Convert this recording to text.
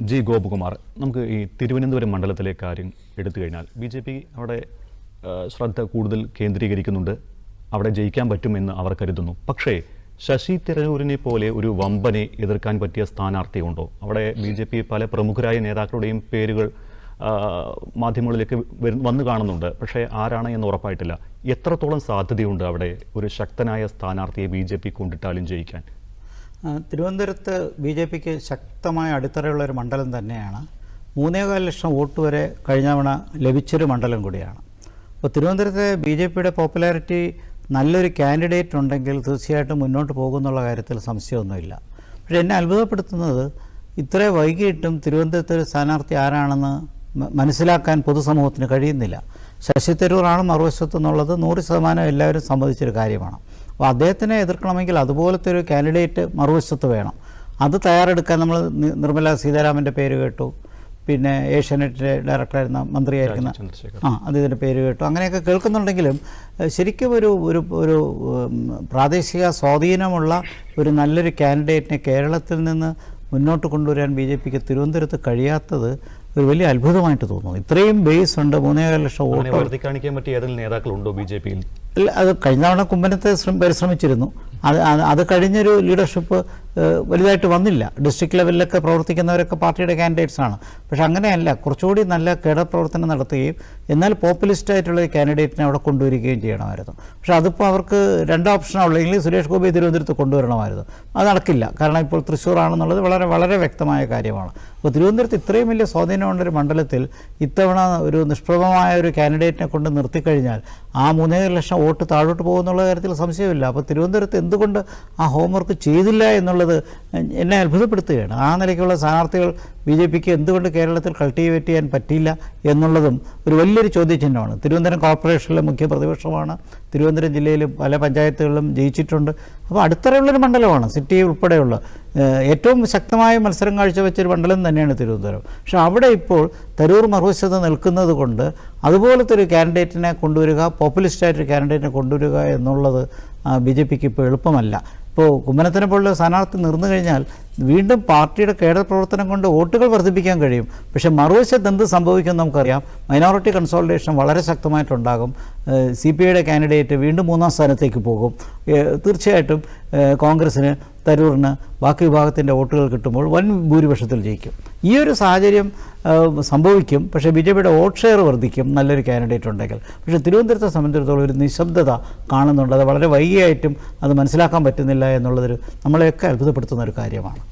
G Gopakumar നമുക്ക് ഈ തിരുവനന്തപുരം മണ്ഡലത്തിലെ കാര്യം എടുത്തു കഴിഞ്ഞാൽ ബി ജെ പി അവിടെ ശ്രദ്ധ കൂടുതൽ കേന്ദ്രീകരിക്കുന്നുണ്ട്. അവിടെ ജയിക്കാൻ പറ്റുമെന്ന് അവർ കരുതുന്നു. പക്ഷേ ശശി തരൂരിനെ പോലെ ഒരു വമ്പനെ എതിർക്കാൻ പറ്റിയ സ്ഥാനാർത്ഥിയുണ്ടോ അവിടെ ബി ജെ പി പല പ്രമുഖരായ നേതാക്കളുടെയും പേരുകൾ മാധ്യമങ്ങളിലേക്ക് വന്നു കാണുന്നുണ്ട്. പക്ഷേ ആരാണ് എന്ന് ഉറപ്പായിട്ടില്ല. എത്രത്തോളം സാധ്യതയുണ്ട് അവിടെ ഒരു ശക്തനായ സ്ഥാനാർത്ഥിയെ ബി ജെ പി കൊണ്ടിട്ടാലും ജയിക്കാൻ? തിരുവനന്തപുരത്ത് ബി ജെ പിക്ക് ശക്തമായ അടിത്തറയുള്ള ഒരു മണ്ഡലം തന്നെയാണ്. മൂന്നേകാൽ ലക്ഷം വോട്ട് വരെ കഴിഞ്ഞ തവണ ലഭിച്ചൊരു മണ്ഡലം കൂടിയാണ്. അപ്പോൾ തിരുവനന്തപുരത്തെ ബി ജെ പിയുടെ പോപ്പുലാരിറ്റി നല്ലൊരു കാൻഡിഡേറ്റ് ഉണ്ടെങ്കിൽ തീർച്ചയായിട്ടും മുന്നോട്ട് പോകുന്നുള്ള കാര്യത്തിൽ സംശയമൊന്നുമില്ല. പക്ഷേ എന്നെ അത്ഭുതപ്പെടുത്തുന്നത് ഇത്ര വൈകിട്ടും തിരുവനന്തപുരത്ത് ഒരു സ്ഥാനാർത്ഥി ആരാണെന്ന് മനസ്സിലാക്കാൻ പൊതുസമൂഹത്തിന് കഴിയുന്നില്ല. ശശി തരൂറാണ് മറുവശത്തു എന്നുള്ളത് നൂറ് ശതമാനം എല്ലാവരും സമ്മതിച്ചൊരു കാര്യമാണ്. അപ്പോൾ അദ്ദേഹത്തിനെ എതിർക്കണമെങ്കിൽ അതുപോലത്തെ ഒരു കാൻഡിഡേറ്റ് മറുവശത്ത് വേണം. അത് തയ്യാറെടുക്കാൻ നമ്മൾ നിർമ്മല സീതാരാമന്റെ പേര് കേട്ടു. പിന്നെ ഏഷ്യാനെറ്റിന്റെ ഡയറക്ടറായിരുന്ന മന്ത്രിയായിരിക്കുന്ന. ആ അദ്ദേഹത്തിന്റെ പേര് കേട്ടു. അങ്ങനെയൊക്കെ കേൾക്കുന്നുണ്ടെങ്കിലും ശരിക്കും ഒരു ഒരു ഒരു പ്രാദേശിക സ്വാധീനമുള്ള ഒരു നല്ലൊരു കാൻഡിഡേറ്റിനെ കേരളത്തിൽ നിന്ന് മുന്നോട്ട് കൊണ്ടുവരാൻ ബി ജെ പിക്ക് തിരുവനന്തപുരത്ത് കഴിയാത്തത് ഒരു വലിയ അത്ഭുതമായിട്ട് തോന്നുന്നു. ഇത്രയും ബേസ് ഉണ്ട് മൂന്നേകാൽ ലക്ഷം വോട്ട്. വർദ്ധിക്കാണിക്കാൻ കാണിക്കാൻ പറ്റിയ ഏതെങ്കിലും നേതാക്കളുണ്ടോ ബി ജെ പിയിൽ? അത് കഴിഞ്ഞ തവണ കുമ്മനത്തെ ശ്രമ- പരിശ്രമിച്ചിരുന്നു. അത് അത് കഴിഞ്ഞൊരു ലീഡർഷിപ്പ് വലുതായിട്ട് വന്നില്ല. ഡിസ്ട്രിക്ട് ലെവലിലൊക്കെ പ്രവർത്തിക്കുന്നവരൊക്കെ പാർട്ടിയുടെ കാൻഡിഡേറ്റ്സ് ആണ്. പക്ഷെ അങ്ങനെയല്ല കുറച്ചുകൂടി നല്ല കേഡർ പ്രവർത്തനം നടത്തുകയും എന്നാൽ പോപ്പുലിസ്റ്റ് ആയിട്ടുള്ള ഒരു കാൻഡിഡേറ്റിനെ അവിടെ കൊണ്ടുവരികയും ചെയ്യണമായിരുന്നു. പക്ഷെ അതിപ്പോൾ അവർക്ക് രണ്ട് ഓപ്ഷനാണുള്ളത് ഇല്ലെങ്കിൽ സുരേഷ് ഗോപി തിരുവനന്തപുരത്ത് കൊണ്ടുവരണമായിരുന്നു. അത് നടക്കില്ല. കാരണം ഇപ്പോൾ തൃശ്ശൂർ ആണെന്നുള്ളത് വളരെ വളരെ വ്യക്തമായ കാര്യമാണ്. അപ്പോൾ തിരുവനന്തപുരത്ത് ഇത്രയും വലിയ സ്വാധീനമുള്ളൊരു മണ്ഡലത്തിൽ ഇത്തവണ ഒരു നിഷ്പ്രഭമായ ഒരു കാൻഡിഡേറ്റിനെ കൊണ്ട് നിർത്തിക്കഴിഞ്ഞാൽ ആ മൂന്നേകാൽ ലക്ഷം വോട്ട് താഴോട്ട് പോകുന്നുള്ള കാര്യത്തിൽ സംശയമില്ല. അപ്പോൾ തിരുവനന്തപുരത്ത് എന്തുകൊണ്ട് ആ ഹോംവർക്ക് ചെയ്തില്ല എന്നുള്ളത് എന്നെ അത്ഭുതപ്പെടുത്തുകയാണ്. ആ നിലയ്ക്കുള്ള സ്ഥാനാർത്ഥികൾ ബി ജെ പിക്ക് എന്തുകൊണ്ട് കേരളത്തിൽ കൾട്ടിവേറ്റ് ചെയ്യാൻ പറ്റിയില്ല എന്നുള്ളതും ഒരു വലിയൊരു ചോദ്യചിഹ്നമാണ്. തിരുവനന്തപുരം കോർപ്പറേഷനിലെ മുഖ്യ പ്രതിപക്ഷമാണ്. തിരുവനന്തപുരം ജില്ലയിൽ പല പഞ്ചായത്തുകളിലും ജയിച്ചിട്ടുണ്ട്. അപ്പോൾ അടുത്തറയുള്ളൊരു മണ്ഡലമാണ് സിറ്റി ഉൾപ്പെടെയുള്ള. ഏറ്റവും ശക്തമായ മത്സരം കാഴ്ചവെച്ചൊരു മണ്ഡലം തന്നെയാണ് തിരുവനന്തപുരം. പക്ഷേ അവിടെ ഇപ്പോൾ തരൂർ മറുവശത്ത് നിൽക്കുന്നത് കൊണ്ട് അതുപോലത്തെ ഒരു കാൻഡിഡേറ്റിനെ കൊണ്ടുവരിക പോപ്പുലിസ്റ്റായിട്ടൊരു കാൻഡിഡേറ്റിനെ കൊണ്ടുവരിക എന്നുള്ളത് ബി ജെ പിക്ക് ഇപ്പോൾ എളുപ്പമല്ല. ഇപ്പോൾ കുമ്മനത്തിനെ പോലുള്ള സ്ഥാനാർത്ഥി നിർന്നു കഴിഞ്ഞാൽ വീണ്ടും പാർട്ടിയുടെ കേഡർ പ്രവർത്തനം കൊണ്ട് വോട്ടുകൾ വർദ്ധിപ്പിക്കാൻ കഴിയും. പക്ഷേ മറുവശത്ത് എന്ത് സംഭവിക്കും നമുക്കറിയാം. മൈനോറിറ്റി കൺസോൾട്ടേഷൻ വളരെ ശക്തമായിട്ടുണ്ടാകും. സി പി ഐയുടെ കാൻഡിഡേറ്റ് വീണ്ടും മൂന്നാം സ്ഥാനത്തേക്ക് പോകും. തീർച്ചയായിട്ടും കോൺഗ്രസ്സിന് തരൂറിന് ബാക്കി വിഭാഗത്തിന്റെ വോട്ടുകൾ കിട്ടുമ്പോൾ വൻ ഭൂരിപക്ഷത്തിൽ ജയിക്കും. ഈ ഒരു സാഹചര്യം സംഭവിക്കും. പക്ഷേ ബി ജെ പിയുടെ വോട്ട് ഷെയർ വർദ്ധിക്കും. നല്ലൊരു കാൻഡിഡേറ്റ് ഉണ്ടെങ്കിൽ. പക്ഷേ തിരുവനന്തപുരത്തെ സംബന്ധിച്ചിടത്തോളം ഒരു നിശബ്ദത കാണുന്നുണ്ട്. അത് വളരെ വൈകിയായിട്ടും അത് മനസ്സിലാക്കാൻ പറ്റുന്നില്ല എന്നുള്ളതൊരു നമ്മളെയൊക്കെ അത്ഭുതപ്പെടുത്തുന്ന ഒരു കാര്യമാണ്.